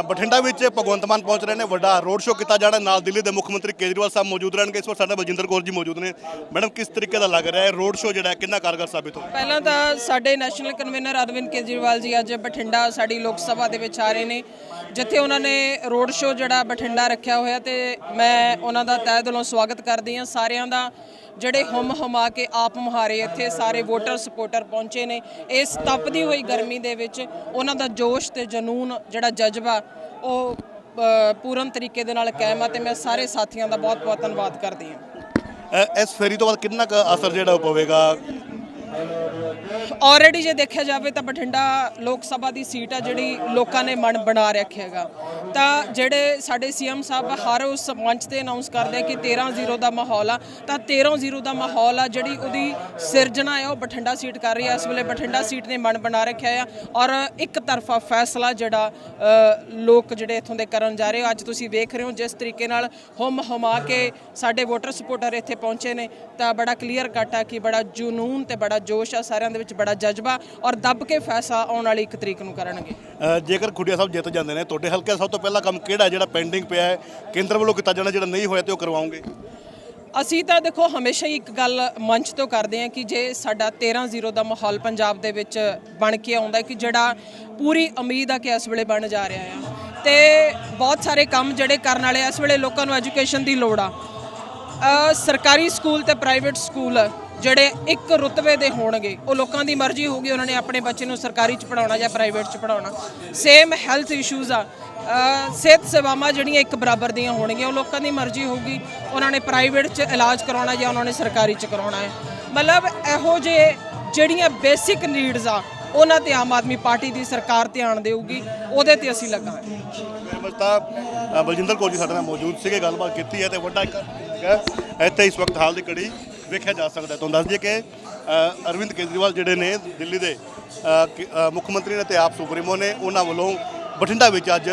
ਬਠਿੰਡਾ ਵਿੱਚ ਭਗਵੰਤ ਮਾਨ ਪਹੁੰਚ ਰਹੇ ਨੇ। ਵੱਡਾ ਰੋਡ ਸ਼ੋਅ ਕੀਤਾ ਜਾਣਾ ਨਾਲ ਦਿੱਲੀ ਦੇ ਮੁੱਖ ਮੰਤਰੀ ਕੇਜਰੀਵਾਲ ਸਾਹਿਬ ਮੌਜੂਦ ਰਹਿਣਗੇ। ਇਸ ਵਾਰ ਸਾਡੇ ਬਲਜਿੰਦਰ ਕੌਰ ਜੀ ਮੌਜੂਦ ਨੇ। ਮੈਡਮ, ਕਿਸ ਤਰੀਕੇ ਦਾ ਲੱਗ ਰਿਹਾ ਹੈ? ਰੋਡ ਸ਼ੋਅ ਜਿਹੜਾ ਹੈ, ਕਿੰਨਾ ਕਾਰਗਰ ਸਾਬਿਤ ਹੋਇਆ? ਪਹਿਲਾਂ ਤਾਂ ਸਾਡੇ ਨੈਸ਼ਨਲ ਕਨਵੀਨਰ ਅਰਵਿੰਦ ਕੇਜਰੀਵਾਲ ਜੀ ਅੱਜ ਬਠਿੰਡਾ ਸਾਡੀ ਲੋਕ ਸਭਾ ਦੇ ਵਿੱਚ ਆ ਰਹੇ ਨੇ। ਜਿੱਥੇ ਉਹਨਾਂ ਨੇ ਰੋਡ ਸ਼ੋਅ ਜਿਹੜਾ ਬਠਿੰਡਾ ਰੱਖਿਆ ਹੋਇਆ ਤੇ ਮੈਂ ਉਹਨਾਂ ਦਾ ਤਹਿ ਦਿਲੋਂ ਸਵਾਗਤ ਕਰਦੀ ਹਾਂ। ਸਾਰਿਆਂ ਦਾ ਜਿਹੜੇ ਹੁਮ ਹੁਮਾ ਕੇ ਆਪ ਮੁਹਾਰੇ ਇੱਥੇ ਸਾਰੇ ਵੋਟਰ ਸਪੋਰਟਰ ਪਹੁੰਚੇ ਨੇ। ਇਸ ਤਪਦੀ ਹੋਈ ਗਰਮੀ ਦੇ ਵਿੱਚ ਉਹਨਾਂ ਦਾ ਜੋਸ਼ ਤੇ ਜਨੂਨ ਜਿਹੜਾ ਜਜ਼ਬਾ ਉਹ ਪੂਰਨ ਤਰੀਕੇ ਦੇ ਨਾਲ ਕਾਇਮ ਆ ਤੇ ਮੈਂ ਸਾਰੇ ਸਾਥੀਆਂ ਦਾ ਬਹੁਤ-ਬਹੁਤ ਧੰਨਵਾਦ ਕਰਦੀ ਹਾਂ। ਇਸ ਫੇਰੀ ਤੋਂ ਬਾਅਦ ਕਿੰਨਾ ਕੁ ਅਸਰ ਜਿਹੜਾ ਪਵੇਗਾ? ਆਲਰੇਡੀ ਜੇ ਦੇਖਿਆ ਜਾਵੇ ਤਾਂ ਬਠਿੰਡਾ ਲੋਕ ਸਭਾ ਦੀ ਸੀਟ ਆ ਜਿਹੜੀ ਲੋਕਾਂ ਨੇ ਮਨ ਬਣਾ ਰੱਖਿਆ ਹੈਗਾ। ਤਾਂ ਜਿਹੜੇ ਸਾਡੇ ਸੀਐਮ ਸਾਹਿਬ ਹਰ ਉਸ ਮੰਚ ਤੇ ਅਨਾਉਂਸ ਕਰਦੇ ਆ ਕਿ 13-0 ਦਾ ਮਾਹੌਲ ਆ, ਤਾਂ 13-0 ਦਾ ਮਾਹੌਲ ਆ ਜਿਹੜੀ ਉਹਦੀ ਸਿਰਜਣਾ ਹੈ ਉਹ ਬਠਿੰਡਾ ਸੀਟ ਕਰ ਰਹੀ ਹੈ ਇਸ ਵੇਲੇ ਬਠਿੰਡਾ ਸੀਟ ਨੇ ਮਨ ਬਣਾ ਰੱਖਿਆ ਆ ਔਰ ਇੱਕ ਤਰਫਾ ਫੈਸਲਾ ਜਿਹੜਾ ਲੋਕ ਜਿਹੜੇ ਇੱਥੋਂ ਦੇ ਕਰਨ ਜਾ ਰਹੇ ਹੋ ਅੱਜ ਤੁਸੀਂ ਵੇਖ ਰਹੇ ਹੋ ਜਿਸ ਤਰੀਕੇ ਨਾਲ ਹੁਮ ਹੁਮਾ ਕੇ ਸਾਡੇ ਵੋਟਰ ਸਪੋਰਟਰ ਇੱਥੇ ਪਹੁੰਚੇ ਨੇ। ਤਾਂ ਬੜਾ ਕਲੀਅਰ ਕੱਟ ਆ ਕਿ ਬੜਾ ਜਨੂਨ ਤੇ ਬੜਾ ਜੋਸ਼ ਆ ਸਾਰਿਆਂ ਦੇ ਵਿੱਚ ਬੜਾ ਜਜ਼ਬਾ ਔਰ ਦੱਬ ਕੇ ਫੈਸਲਾ ਆਉਣ ਵਾਲੀ ਇੱਕ ਤਰੀਕ ਨੂੰ ਕਰਨਗੇ। ਜੇਕਰ ਖੁੱਡੀਆ ਸਾਹਿਬ ਜਿੱਤ ਜਾਂਦੇ ਨੇ ਤੁਹਾਡੇ ਹਲਕੇ ਸਭ ਤੋਂ ਪਹਿਲਾ ਕੰਮ ਕਿਹੜਾ ਜਿਹੜਾ ਪੈਂਡਿੰਗ ਪਿਆ ਹੈ ਕੇਂਦਰ ਵੱਲੋਂ ਕੀਤਾ ਜਾਣਾ ਜਿਹੜਾ ਨਹੀਂ ਹੋਇਆ ਤੇ ਉਹ ਕਰਵਾਓਗੇ? ਅਸੀਂ ਤਾਂ ਦੇਖੋ ਹਮੇਸ਼ਾ ਹੀ ਇੱਕ ਗੱਲ ਮੰਚ ਤੋਂ ਕਰਦੇ ਹਾਂ ਕਿ ਜੇ ਸਾਡਾ 13-0 ਦਾ ਮਾਹੌਲ ਪੰਜਾਬ ਦੇ ਵਿੱਚ ਬਣ ਕੇ ਆਉਂਦਾ ਕਿ ਜਿਹੜਾ ਪੂਰੀ ਉਮੀਦ ਆ ਕਿ ਇਸ ਵੇਲੇ ਬਣ ਜਾ ਰਿਹਾ ਆ। ਤੇ ਬਹੁਤ ਸਾਰੇ ਕੰਮ ਜਿਹੜੇ ਕਰਨ ਵਾਲੇ ਇਸ ਵੇਲੇ ਲੋਕਾਂ ਨੂੰ ਐਜੂਕੇਸ਼ਨ ਦੀ ਲੋੜ ਆ। ਸਰਕਾਰੀ ਸਕੂਲ ਤੇ ਪ੍ਰਾਈਵੇਟ ਸਕੂਲ ਜਿਹੜੇ ਇੱਕ ਰੁਤਬੇ ਦੇ ਹੋਣਗੇ, ਉਹ ਲੋਕਾਂ ਦੀ ਮਰਜ਼ੀ ਹੋਊਗੀ, ਉਹਨਾਂ ਨੇ ਆਪਣੇ ਬੱਚੇ ਨੂੰ ਸਰਕਾਰੀ ਚ ਪੜਾਉਣਾ ਜਾਂ ਪ੍ਰਾਈਵੇਟ ਚ ਪੜਾਉਣਾ ਸੇਮ ਹੈਲਥ ਇਸ਼ੂਜ਼ ਆ। ਸਿਹਤ ਸੇਵਾਵਾਂ ਜਿਹੜੀਆਂ ਇੱਕ ਬਰਾਬਰ ਦੀਆਂ ਹੋਣਗੀਆਂ, ਉਹ ਲੋਕਾਂ ਦੀ ਮਰਜ਼ੀ ਹੋਊਗੀ। ਉਹਨਾਂ ਨੇ ਪ੍ਰਾਈਵੇਟ ਚ ਇਲਾਜ ਕਰਾਉਣਾ ਜਾਂ ਉਹਨਾਂ ਨੇ ਸਰਕਾਰੀ ਚ ਕਰਾਉਣਾ ਹੈ। ਮਤਲਬ ਇਹੋ ਜਿਹੇ ਜਿਹੜੀਆਂ ਬੇਸਿਕ ਨੀਡਸ ਆ, ਉਹਨਾਂ ਤੇ ਆਮ ਆਦਮੀ ਪਾਰਟੀ ਦੀ ਸਰਕਾਰ ਧਿਆਨ ਦੇਊਗੀ। ਉਹਦੇ ਤੇ ਅਸੀਂ ਲੱਗਾਂਗੇ। ਬਲਜਿੰਦਰ ਕੌਰ ਜੀ ਸਾਡੇ ਨਾਲ ਮੌਜੂਦ ਸੀਗੇ, ਗੱਲਬਾਤ ਕੀਤੀ ਹੈ ਤੇ ਵੱਡਾ ਇੱਕ ਇੱਥੇ ਇਸ ਵਕਤ ਹਾਲ ਦੀ ਘੜੀ ਵੇਖਿਆ ਜਾ ਸਕਦਾ ਤੁਹਾਨੂੰ ਦੱਸ ਦਈਏ ਕਿ ਅਰਵਿੰਦ ਕੇਜਰੀਵਾਲ ਜਿਹੜੇ ਨੇ ਦਿੱਲੀ ਦੇ ਮੁੱਖ ਮੰਤਰੀ ਨੇ ਤੇ ਆਪ ਸੁਪਰੀਮੋ ਨੇ, ਉਹਨਾਂ ਵੱਲੋਂ ਬਠਿੰਡਾ ਵਿੱਚ ਅੱਜ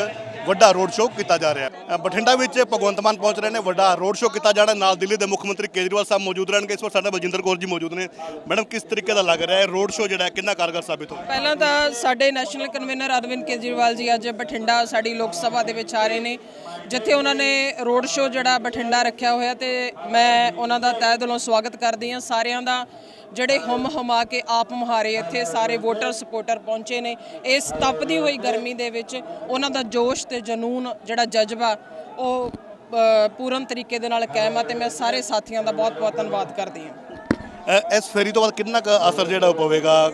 ਵੱਡਾ ਰੋਡ ਸ਼ੋਅ ਕੀਤਾ ਜਾ ਰਿਹਾ ਹੈ। ਬਠਿੰਡਾ ਵਿੱਚ ਭਗਵੰਤ ਮਾਨ ਪਹੁੰਚ ਰਹੇ ਨੇ, ਵੱਡਾ ਰੋਡ ਸ਼ੋਅ ਕੀਤਾ ਜਾਣਾ ਨਾਲ ਦਿੱਲੀ ਦੇ ਮੁੱਖ ਮੰਤਰੀ ਕੇਜਰੀਵਾਲ ਸਾਹਿਬ ਮੌਜੂਦ ਰਹਿਣਗੇ। ਇਸ ਵਾਰ ਸਾਡੇ ਬਲਜਿੰਦਰ ਕੌਰ ਜੀ ਮੌਜੂਦ ਨੇ। ਮੈਡਮ, ਕਿਸ ਤਰੀਕੇ ਦਾ ਲੱਗ ਰਿਹਾ ਹੈ? ਰੋਡ ਸ਼ੋਅ ਜਿਹੜਾ ਕਿੰਨਾ ਕਾਰਗਰ ਸਾਬਿਤ ਹੋ ਪਹਿਲਾਂ ਤਾਂ ਸਾਡੇ ਨੈਸ਼ਨਲ ਕਨਵੀਨਰ ਅਰਵਿੰਦ ਕੇਜਰੀਵਾਲ ਜੀ ਅੱਜ ਬਠਿੰਡਾ ਸਾਡੀ ਲੋਕ ਸਭਾ ਦੇ ਵਿੱਚ ਆ ਰਹੇ ਨੇ। ਜਿੱਥੇ ਉਹਨਾਂ ਨੇ ਰੋਡ ਸ਼ੋਅ ਜਿਹੜਾ ਬਠਿੰਡਾ ਰੱਖਿਆ ਹੋਇਆ ਤੇ ਮੈਂ ਉਹਨਾਂ ਦਾ ਤਹਿ ਦਿਲੋਂ ਸਵਾਗਤ ਕਰਦੀ ਹਾਂ। ਸਾਰਿਆਂ ਦਾ ਜਿਹੜੇ ਹੁਮ ਹੁਮਾ ਕੇ ਆਪ ਮੁਹਾਰੇ ਇੱਥੇ ਸਾਰੇ ਵੋਟਰ ਸਪੋਰਟਰ ਪਹੁੰਚੇ ਨੇ। ਇਸ ਤਪਦੀ ਹੋਈ ਗਰਮੀ ਦੇ ਵਿੱਚ ਉਹਨਾਂ ਦਾ ਜੋਸ਼ ਤੇ ਜਨੂਨ ਜਿਹੜਾ ਜਜ਼ਬਾ, ਉਹ ਪੂਰਨ ਤਰੀਕੇ ਦੇ ਨਾਲ ਕਾਇਮ ਆ ਤੇ ਮੈਂ ਸਾਰੇ ਸਾਥੀਆਂ ਦਾ ਬਹੁਤ-ਬਹੁਤ ਧੰਨਵਾਦ ਕਰਦੀ ਹਾਂ। ਇਸ ਫੇਰੀ ਤੋਂ ਬਾਅਦ ਕਿੰਨਾ ਕੁ ਅਸਰ ਜਿਹੜਾ ਉਹ ਪਵੇਗਾ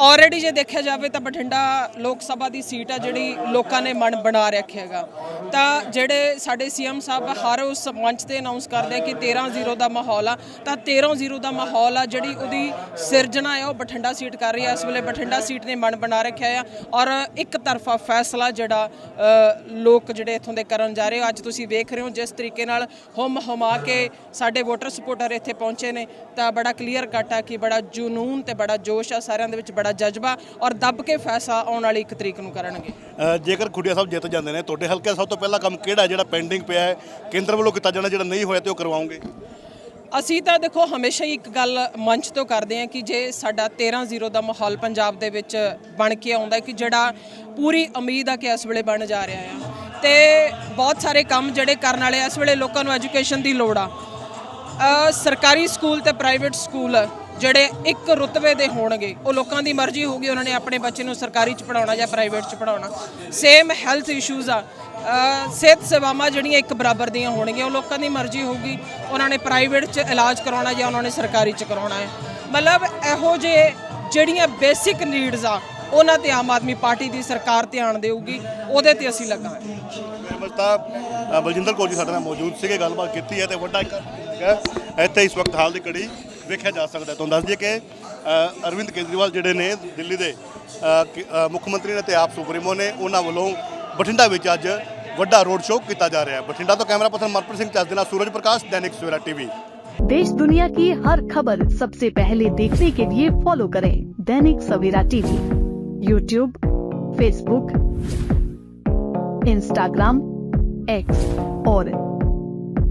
ਆਲਰੇਡੀ ਜੇ ਦੇਖਿਆ ਜਾਵੇ ਤਾਂ ਬਠਿੰਡਾ ਲੋਕ ਸਭਾ ਦੀ ਸੀਟ ਆ ਜਿਹੜੀ ਲੋਕਾਂ ਨੇ ਮਨ ਬਣਾ ਰੱਖਿਆ ਹੈਗਾ। ਤਾਂ ਜਿਹੜੇ ਸਾਡੇ ਸੀਐਮ ਸਾਹਿਬ ਹਰ ਉਸ ਮੰਚ ਤੇ ਅਨਾਉਂਸ ਕਰਦੇ ਕਿ 13-0 ਦਾ ਮਾਹੌਲ ਆ, ਤਾਂ 13-0 ਦਾ ਮਾਹੌਲ ਆ ਜਿਹੜੀ ਉਹਦੀ ਸਿਰਜਣਾ ਹੈ ਉਹ ਬਠਿੰਡਾ ਸੀਟ ਕਰ ਰਹੀ ਹੈ ਇਸ ਵੇਲੇ ਬਠਿੰਡਾ ਸੀਟ ਨੇ ਮਨ ਬਣਾ ਰੱਖਿਆ ਆ ਔਰ ਇੱਕ ਤਰਫਾ ਫੈਸਲਾ ਜਿਹੜਾ ਲੋਕ ਜਿਹੜੇ ਇੱਥੋਂ ਦੇ ਕਰਨ ਜਾ ਰਹੇ ਹੋ ਅੱਜ ਤੁਸੀਂ ਵੇਖ ਰਹੇ ਹੋ ਜਿਸ ਤਰੀਕੇ ਨਾਲ ਹੁਮ ਹੁਮਾ ਕੇ ਸਾਡੇ ਵੋਟਰ ਸਪੋਰਟਰ ਇੱਥੇ ਪਹੁੰਚੇ ਨੇ। ਤਾਂ ਬੜਾ ਕਲੀਅਰ ਕੱਟ ਆ ਕਿ ਬੜਾ ਜਨੂਨ ਤੇ ਬੜਾ ਜੋਸ਼ ਆ ਸਾਰਿਆਂ ਦੇ ਵਿੱਚ ਬੜਾ ਜਜ਼ਬਾ ਔਰ ਦੱਬ ਕੇ ਫੈਸਲਾ ਆਉਣ ਵਾਲੀ ਇੱਕ ਤਰੀਕ ਨੂੰ ਕਰਨਗੇ। ਜੇਕਰ ਖੁੱਡੀਆ ਸਾਹਿਬ ਜਿੱਤ ਜਾਂਦੇ ਨੇ ਤੁਹਾਡੇ ਹਲਕੇ ਸਭ ਤੋਂ ਪਹਿਲਾ ਕੰਮ ਕਿਹੜਾ ਜਿਹੜਾ ਪੈਂਡਿੰਗ ਪਿਆ ਹੈ ਕੇਂਦਰ ਵੱਲੋਂ ਕੀਤਾ ਜਾਣਾ ਜਿਹੜਾ ਨਹੀਂ ਹੋਇਆ ਤੇ ਉਹ ਕਰਵਾਓਗੇ? ਅਸੀਂ ਤਾਂ ਦੇਖੋ ਹਮੇਸ਼ਾ ਹੀ ਇੱਕ ਗੱਲ ਮੰਚ ਤੋਂ ਕਰਦੇ ਹਾਂ ਕਿ ਜੇ ਸਾਡਾ 13-0 ਦਾ ਮਾਹੌਲ ਪੰਜਾਬ ਦੇ ਵਿੱਚ ਬਣ ਕੇ ਆਉਂਦਾ ਕਿ ਜਿਹੜਾ ਪੂਰੀ ਉਮੀਦ ਆ ਕਿ ਇਸ ਵੇਲੇ ਬਣ ਜਾ ਰਿਹਾ ਆ। ਤੇ ਬਹੁਤ ਸਾਰੇ ਕੰਮ ਜਿਹੜੇ ਕਰਨ ਵਾਲੇ ਇਸ ਵੇਲੇ ਲੋਕਾਂ ਨੂੰ ਐਜੂਕੇਸ਼ਨ ਦੀ ਲੋੜ ਆ। ਸਰਕਾਰੀ ਸਕੂਲ ਤੇ ਪ੍ਰਾਈਵੇਟ ਸਕੂਲ ਜਿਹੜੇ ਇੱਕ ਰੁਤਬੇ ਦੇ ਹੋਣਗੇ, ਉਹ ਲੋਕਾਂ ਦੀ ਮਰਜ਼ੀ ਹੋਊਗੀ, ਉਹਨਾਂ ਨੇ ਆਪਣੇ ਬੱਚੇ ਨੂੰ ਸਰਕਾਰੀ ਚ ਪੜਾਉਣਾ ਜਾਂ ਪ੍ਰਾਈਵੇਟ ਚ ਪੜਾਉਣਾ ਸੇਮ ਹੈਲਥ ਇਸ਼ੂਜ਼ ਆ। ਸਿਹਤ ਸੇਵਾਵਾਂ ਜਿਹੜੀਆਂ ਇੱਕ ਬਰਾਬਰ ਦੀਆਂ ਹੋਣਗੀਆਂ, ਉਹ ਲੋਕਾਂ ਦੀ ਮਰਜ਼ੀ ਹੋਊਗੀ। ਉਹਨਾਂ ਨੇ ਪ੍ਰਾਈਵੇਟ ਚ ਇਲਾਜ ਕਰਾਉਣਾ ਜਾਂ ਉਹਨਾਂ ਨੇ ਸਰਕਾਰੀ ਚ ਕਰਾਉਣਾ ਹੈ। ਮਤਲਬ ਇਹੋ ਜਿਹੇ ਜਿਹੜੀਆਂ ਬੇਸਿਕ ਨੀਡਸ ਆ, ਉਹਨਾਂ ਤੇ ਆਮ ਆਦਮੀ ਪਾਰਟੀ ਦੀ ਸਰਕਾਰ ਧਿਆਨ ਦੇਊਗੀ। ਉਹਦੇ ਤੇ ਅਸੀਂ ਲੱਗਾਂਗੇ। ਬਲਜਿੰਦਰ ਕੌਰ ਜੀ ਸਾਡੇ ਨਾਲ ਮੌਜੂਦ ਸੀਗੇ, ਗੱਲਬਾਤ ਕੀਤੀ ਹੈ ਤੇ ਵੱਡਾ ਇੱਕ ਇੱਥੇ ਇਸ ਵਕਤ ਹਾਲ ਦੀ ਘੜੀ। ਵੇਖਿਆ ਜਾ ਸਕਦਾ ਹੈ। ਤੁਹਾਨੂੰ ਦੱਸ ਦਈਏ ਕਿ ਅ, ਅਰਵਿੰਦ ਕੇਜਰੀਵਾਲ ਜਿਹੜੇ ਨੇ ਦਿੱਲੀ ਦੇ ਅ, ਕਿ- ਅ, ਮੁੱਖ ਮੰਤਰੀ ਨੇ ਤੇ ਆਪ ਸੁਪਰੀਮੋ ਨੇ ਉਹਨਾਂ ਵੱਲੋਂ ਬਠਿੰਡਾ ਵਿੱਚ ਅੱਜ ਵੱਡਾ ਰੋਡ ਸ਼ੋਅ ਕੀਤਾ ਜਾ ਰਿਹਾ ਹੈ ਬਠਿੰਡਾ ਤੋਂ ਕੈਮਰਾ ਪਰਸਨ ਮਨਪ੍ਰੀਤ ਸਿੰਘ ਚੱਜ ਦੇ ਨਾਲ ਸੂਰਜ ਪ੍ਰਕਾਸ਼ ਦੈਨਿਕ ਸਵੇਰਾ ਟੀਵੀ देश दुनिया की हर खबर सबसे पहले देखने के लिए फॉलो करें Dainik Savera TV YouTube Facebook Instagram X और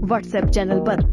व्हाट्सएप चैनल पर।